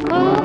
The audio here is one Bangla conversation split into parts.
Oh.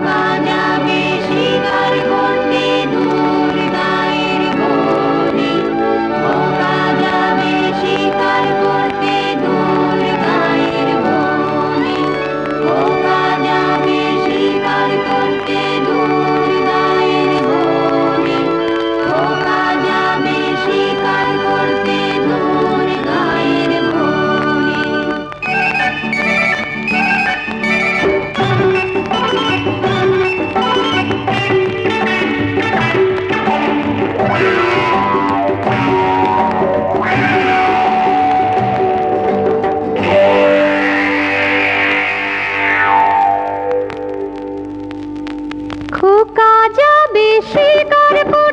খোকা যাবে শিকার করে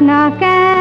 না কেন